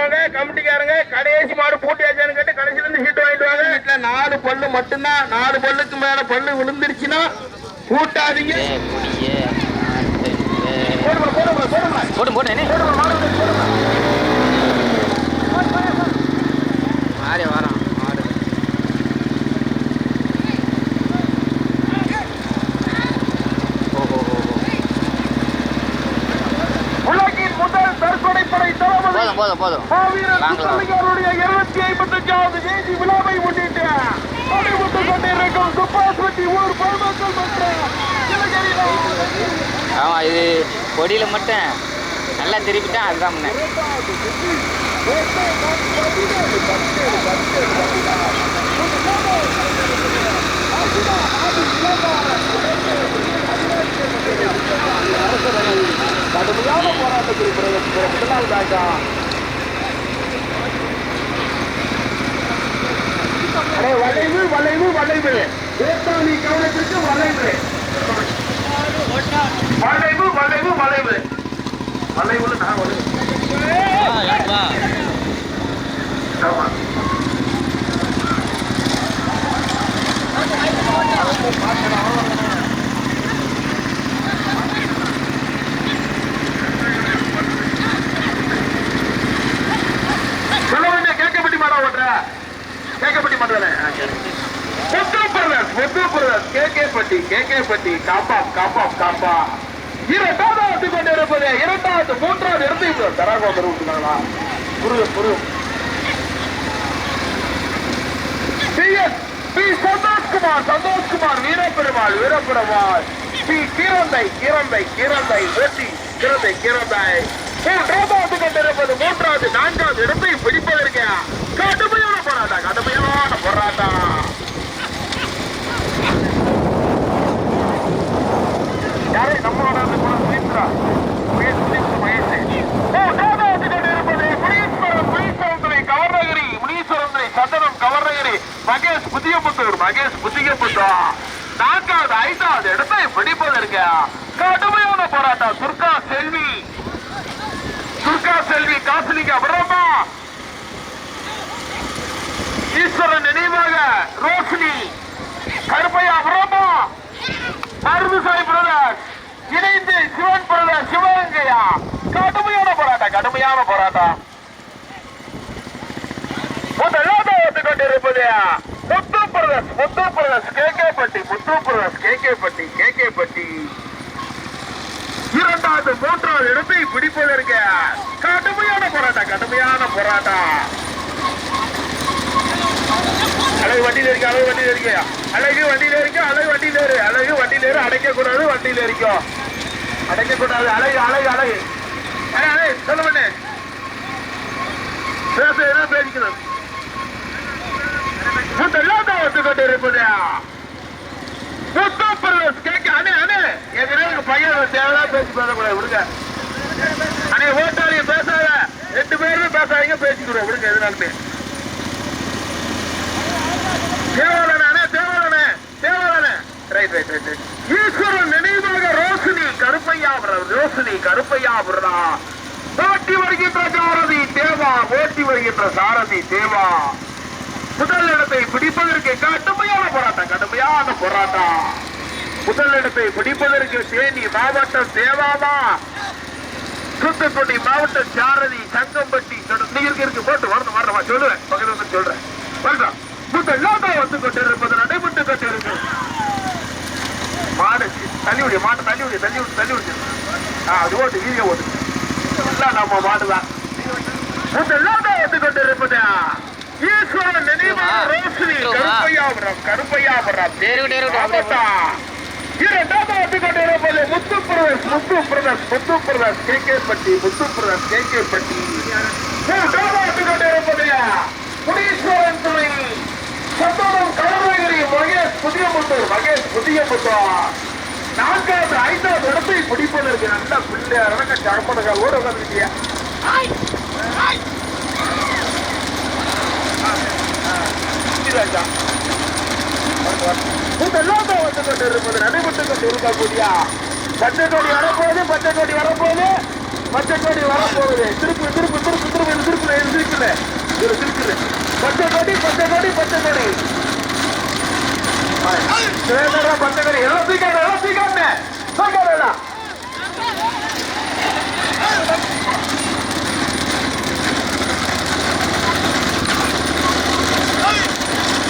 கமிட்டிக்காரங்க கடைசி மாடு பூட்டியாச்சான்னு கேட்டு கடைசில இருந்து சீட்டு வாங்கிட்டு வாங்க. வீட்டுல நாலு பல்லு மட்டும்தான். நாலு பல்லுக்கு மேல பல்லு விழுந்துருச்சுன்னா போட்டு போட்டு போடுமா மாறி வரான் மாடு ஓஹோ உலகின் முதல் தற்கொலை படை தளபதி போதும் போதும். இருநூத்தி ஐம்பத்தஞ்சாவது ஜெயந்தி விழாவை முன்னிட்டு கொண்டிருக்கும் துப்பாஸ்வட்டி ஊர் பொதுமக்கள் மற்றும் இளைஞரின் ஆமாம் இது கொடியில் மட்டும் நல்லா திருப்பிட்டா அதுதான் முன்ன. கடுமையான போராட்டத்தில் பிறகு பிறகு முதலாவதாக வளைவு வளைவு வளைவு. வேட்டாளி கவனத்திற்கு வளைவு. வளைவு வளைவு வளைவு. வளைவுல நான் வளைவு ஆமா. சொல்ல வேண்டிய கேட்கப்பட்டி மாடா கேக்கப்பட்டி கேட்கப்பட்டி மாட்டானே Muthu brothers Muthu brothers K K Patti K K Patti காப்பா காப்பா காப்பா. இரண்டாவது வந்து கொண்டு இருப்பது இரண்டாவது மூன்றாவது இருந்து தராகோ வருவாங்களா புரியுது புரியும் P S P Santhoshkumar Santhoshkumar Veeraperumal Veeraperumal. P Keeranthai Keeranthai Keeranthai ஓட்டி. கீரந்தை கீரந்தை மூன்றாவது கொண்டிருப்பது மூன்றாவது நான்காவது இடத்தை பிடிப்பதற்கு. கடுமையான போராட்டம் கடுமையான போராட்டம் யாரே நம்மளோட கூட சுயேந்திரா மகேஷ் சுயேந்திர மகேஷ் முனீஸ்வரன் மகேஷ் புதியபுத்தூர் மகேஷ் புதியபுத்தூர். நான்காவது ஐந்தாவது இடத்தை பிடிப்பதற்கு. கடுமையான போராட்டம். துர்கா செல்வி. துர்கா செல்வி காசுலிங்க பிரம்மா. ஈஸ்வரன் நினைவாக ரோஷினி. கருப்பையா பிரம்மா. மருதுசாய் பிரதர்ஸ் இணைந்து சிவன் பிரதர் சிவகங்கையா. கடுமையான போராட்டம் கடுமையான போராட்டம். முதலாவது வந்து கொண்டிருப்பது Muthu brothers Muthu brothers K K Patti Muthu brothers K K Patti K K Patti. இரண்டாவது மூன்றாவது இடத்தை பிடிப்பதற்கு கடுமையான போராட்டம் கடுமையான போராட்டம். அழகு வண்டியில இருக்கு அழகு வண்டியில இருக்கு அழகு வண்டியில இருக்கு அழகு வண்டியில இரு அழகு வண்டியில இரு அடைக்க கூடாது வண்டியில இருக்கும் அடைக்க கூடாது அழகு அழகு. அழகு அடே, சொல்ல பண்ணு பேச என்ன பேசிக்கணும். முதலாம் வந்து கொண்டு இருப்பது? முத்தம் பிரதேஷ் கேட்க அண்ணே அண்ணே. எங்க எங்க பையன் தேவையா பேசி பேசக்கூடாது. விடுங்க. அண்ணே ஓட்டாளிய பேசாத. ரெண்டு பேருமே பேசாதீங்க. பேசிக்கிறோம் விடுங்க எதுனாலுமே. தேவாலனே தேவாலனே தேவாலனே right right right right Eswaran நினைவாக ரோஷினி கருப்பையாபுரம் ரோஷினி கருப்பையாபுரா ஓட்டி வருகின்ற சாரதி தேவா ஓட்டி வருகின்ற சாரதி தேவா. முதல் இடத்தை பிடிப்பதற்கு கடுமையான போராட்டம் கடுமையான போராட்டம். முதல் இடத்தை பிடிப்பதற்கு தேனி மாவட்டம் தேவாமா. தூத்துக்குடி மாவட்டம் சாரதி சங்கம்பட்டி இருக்கு இருக்கு போட்டு வரணும் வரணுமா சொல்லுவேன் பக்கத்துல வந்து சொல்றேன். வரலாம் முதல்லாம் வந்து கொண்டிருப்பது நடைபெற்று கொண்டிருக்கு மாடு தள்ளி விடு மாட்டை தள்ளி விடு தள்ளி விடு தள்ளி விடு. ஆ அது ஓட்டு வீடியோ ஓட்டு. எல்லாம் நம்ம மாடுதான். முதல்லாம் வந்து கொண்டிருப்பது ஈஸ்வரன் நினைவாக ரோஷினி கருப்பையாபுரம் கருப்பையாபுரம். கொண்டிருப்பது Muthu brothers Muthu brothers Muthu brothers K K Patti. Muthu brothers K K பட்டி கொண்டிருப்பது முனீஸ்வரன் துணை. சந்தோனம் கருணகிரி மகேஷ் புதியமுத்தூர் மகேஷ் புதியமுத்தூர் நான்காவது ஐந்தாவது இடத்தை பிடிப்பதற்கு நல்ல பிள்ளை அரங்க சகப்படங்கள் ஓட உட்காந்துருக்கியா ராஜா இதெல்லாம் வந்து கொண்டு இருப்பது நடைபெற்று கொண்டு இருக்கக்கூடிய பச்சை கொடி வரப்போகுது பச்சை கொடி வரப்போகுது. பச்சை கொடி வரப்போகுது. திருப்பு திருப்பு திருப்பு திருப்பு திருப்பு இது சிரிக்குது இது சிரிக்குது பச்சை கொடி பச்சை கொடி பச்சை கொடி பச்சை கொடி எல்லாம் சீக்கிரம் எல்லாம் சீக்கிரம். சீக்கிரம் எல்லாம்.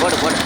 போடு போடு.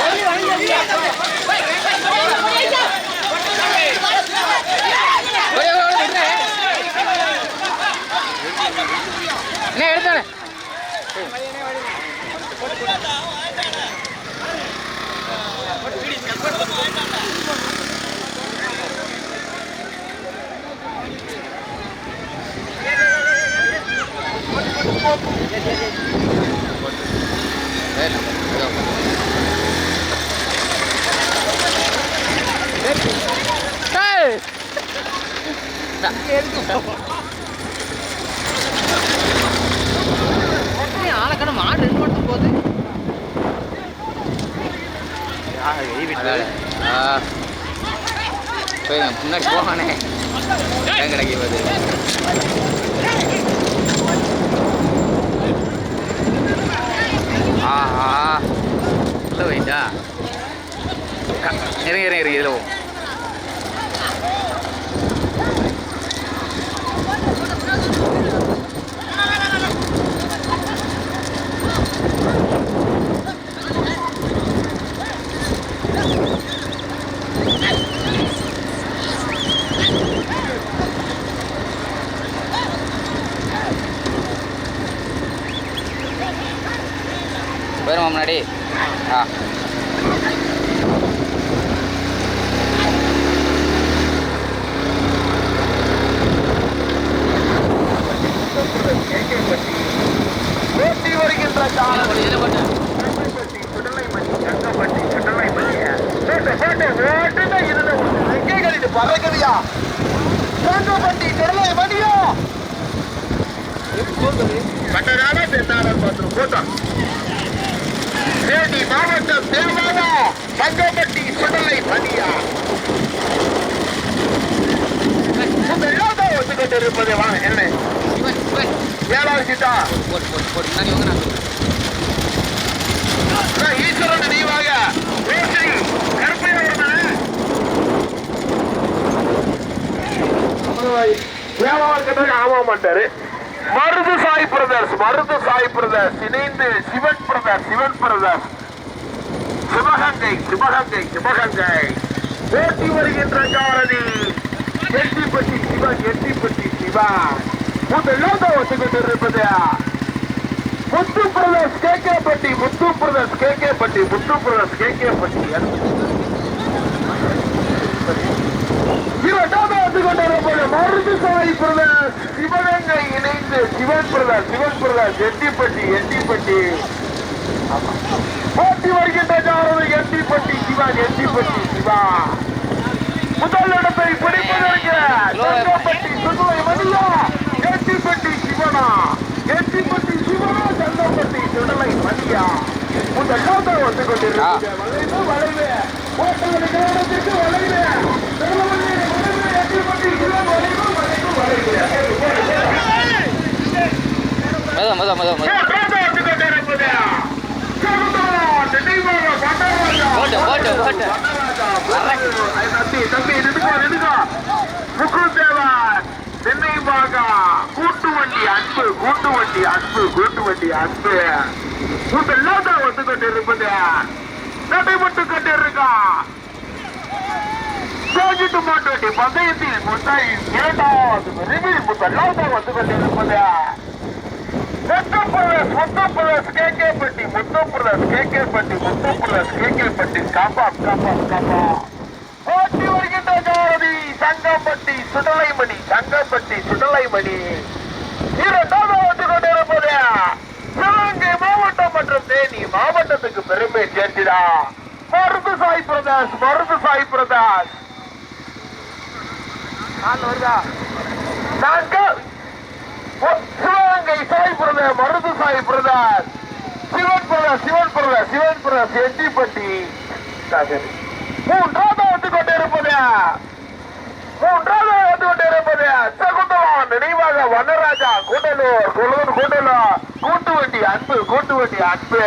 ஓடி, ஓடி, ஓடி, விட்டுரு. என்ன மாடு ரெண்டு மட்டும் போகுது போய் முன்னாடி போவானே ஏன் உள்ள இறங்க இறங்க இறங்க இதில் போ. போயிருமா முன்னாடி. ஆ ஓட்டி வருகின்ற காலம் இதில் போட்டு கருப்பைப்பட்டி, சுடலைமணி, சங்கப்பட்டி, சுடலைமணி. இதுல ஒரு ரெக்கைகள் இது பறக்குதுயா. சங்கப்பட்டி, சுடலைமணியா. கட்டடான தென்னாளர் மற்றும் கூட்டம். தேனி மாவட்டம் தேவாரம் சங்கப்பட்டி சுடலை மணியா முதலாவது ஒத்துக்கொண்டிருப்பது வா என்ன ஏழாவது சீட்டா போட்டு போட்டு வாங்க நான் ஈஸ்வரன் நினைவாக ரோஷினி கருப்பையா வியாபாரம் ஆக மாட்டாரு. மருது சாய் பிரதர்ஸ் மருது சாய் பிரதர்ஸ் இணைந்து சிவன் பிரதர்ஸ் சிவன் பிரதர்ஸ். சிவகங்கை சிவகங்கை சிவகங்கை. போட்டி வருகின்ற சாரதி எட்டிப்பட்டி சிவன் எட்டிப்பட்டி சிவா முதலாவது ஒத்துக்கொண்டிருப்பது Muthu brothers KKPatti Muthu brothers KKPatti Muthu brothers KKPatti இரண்டாவது வந்து கொண்டிருப்பது மருது சாய் பிரதர்ஸ் சிவகங்கை இணைந்து சிவன் பிரதர்ஸ் சிவன் பிரதர்ஸ் எட்டிப்பட்டி எட்டிப்பட்டி போட்டி வருகின்ற ஜாரது எட்டிப்பட்டி சிவா எட்டிப்பட்டி சிவா முதல் இடத்தை பிடிப்பதற்கு தங்கப்பட்டி சுதுவை மணியா எட்டிப்பட்டி சிவனா எட்டிப்பட்டி சிவனா தங்கப்பட்டி சுடலை மணியா முதலாவது வந்து கொண்டிருக்கிறது வளைவு வளைவு போட்டி வருகிற இடத்திற்கு வளைவு திருவள்ளி வளைவு எட்டிப்பட்டி சிவன் வளைவு வளைவு வளைவு மெதுவா மெதுவா மெதுவா மெதுவா போட்டு, போட்டு, போட்டு. சென்னை பாகா கூட்டு வண்டி அன்பு கூட்டு வண்டி அன்பு கூட்டு வண்டி அன்பு கூட்டெல்லாம் தான் வந்து கொண்டிருப்பது நடைபட்டு கொண்டிருக்கா சோஜிட்டு மாட்டு வண்டி பந்தயத்தில் முதல் இரண்டாவது விரைவில் முதலாவது வந்து முத்து பிரதர்ஸ் கே கே பட்டி முத்து K K Patti Muthu brothers K K பட்டி காப்பாம் காப்பாம் சுடலைமணி சங்கம்பட்டி சுடலைமணி. இரண்டாவது வந்து கொண்டிருப்பது சிவகங்கை மாவட்டம் மற்றும் தேனி மாவட்டத்துக்கு பெருமை சேர்த்திடா. மருந்து சாய் பிரதாஷ் மருந்து சாய் பிரதாஸ். வருதா? நான்கு இலங்கை சாய் பிரதாஸ் மருது சாய் பிரதார் சிவன் பிரதாஸ் சிவன் பிரதாஸ் சிவன் பிரதாஸ் எட்டிப்பட்டி மூன்றாவது வந்து கொண்டிருப்பது மூன்றாவது வந்து கொண்டிருப்பது சகுந்தலாம் நினைவாக வனராஜா கூட்டலூர் குளூர் கூட்டலூர் கூட்டு வண்டி அன்பு கூட்டு வண்டி அன்பு.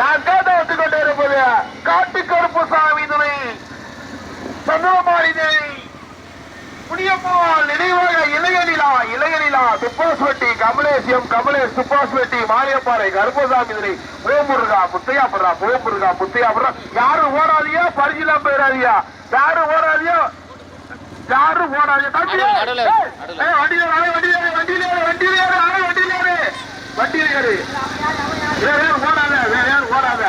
நான் கேட்ட வந்து கொண்டிருப்பது காட்டு கருப்பு சாமி துணை சந்திரமாரி தேவி. புனியம்மாள் நினைவாக இளையநிலா இளையநிலா துப்பாஸ் வெட்டி கமலேஷ் எம் கமலேஷ் துப்பாஸ் வெட்டி மாரியப்பாறை கருப்பசாமி துணை ஓமுருகா முத்தையாபுரா ஓமுருகா முத்தையாபுரா யாரும் ஓடாதியா பரிசிலாம் போயிடாதியா யாரும் ஓடாதியோ யாரும் ஓடாதியா தம்பி வண்டியில வண்டியில வண்டியில வண்டியில வண்டியில. வண்டியில ஏறு. வேற யாரும் ஓடாத வேற யாரும் ஓடாத.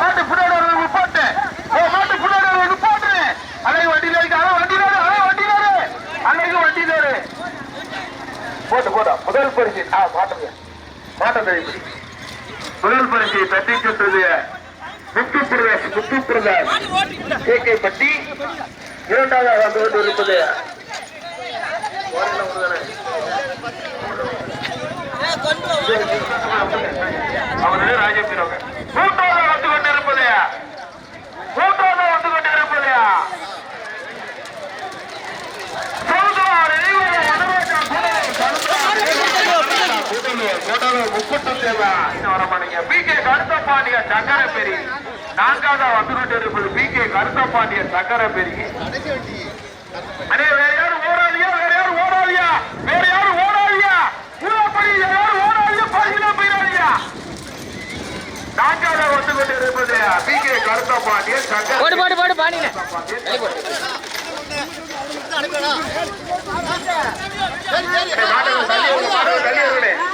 மாட்டு வரவங்க நிப்பாட்டு. உன் மாட்டு பின்னாடி வரவங்க நிப்பாட்டு. அன்னைக்கு வண்டியில இருக்கு, அரை வண்டியில ஏறு, அரை வண்டியில ஏறு. அன்னைக்கு வண்டியில ஏறு. போட்டு போட்டா முதல் பரிசு ஆ மாட்டுங்க மாட்ட முதல் பரிசை தட்டி சென்றது Muthu brothers Muthu brothers K. K. Patti இரண்டாவது வந்து கொண்டு இருப்பது அவரு ராஜபீரவங்க மூன்றாவது வந்து கொண்டிருப்பது மூன்றாவது வந்து கொண்டிருப்பது சௌதரார் இளையவர வனராஜா கூடலூர், முக்குட்டம் தேவா. இன்னும் வர மாட்டீங்க. BK கருத்தப்பாண்டிய சக்கரப்பெரி. நான்காவதா வந்து கொண்டிருப்பது BK கருத்தப்பாண்டிய சக்கரப்பெரி. அண்ணே, வேற யாரும் ஓடாதீங்க, வேற யாரும் ஓடாதீங்க, வேற யாரும் ஓடாதீங்க. உள்ளபடி யாரும் ஓடாதீங்க, பரிசுல போயிடாதீங்க. நான்காவதா வந்து கொண்டிருப்பது BK கருத்தப்பாண்டிய சக்கரப்பெரி. போடு போடு போடு போடு